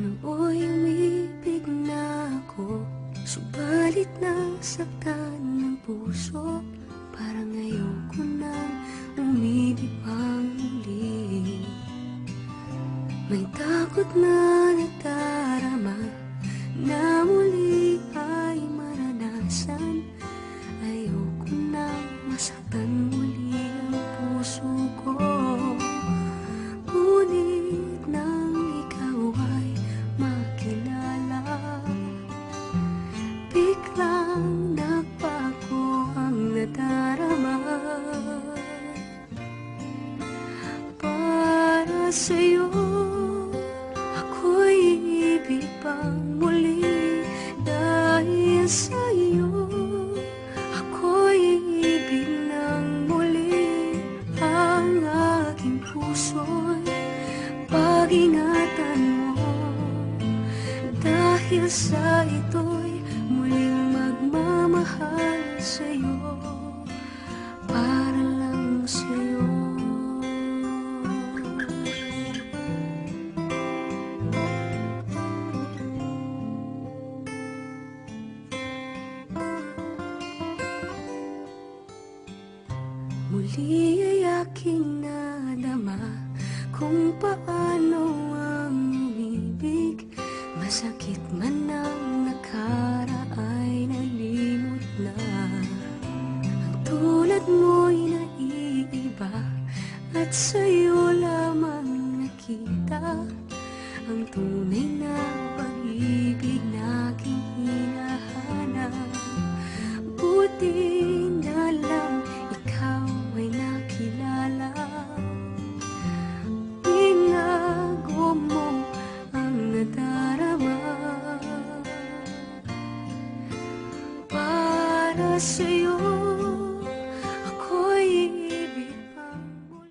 Nooy umibig na ako Subalit nang saktan ng puso Parang ayoko nang umibig pang May takot na natalo sa'yo. Ako'y ibig pang muli Dahil sa'yo. Ako'y ibig ng muli Ang aking puso'y Pag-ingatan mo. Dahil sa ito'y Muli ay aking nadama Kung paano ang umibig Masakit man ang nakara ay nalimot na. Ang tulad mo'y naiiba At sa'yo lamang nakita. Ang tunay na Para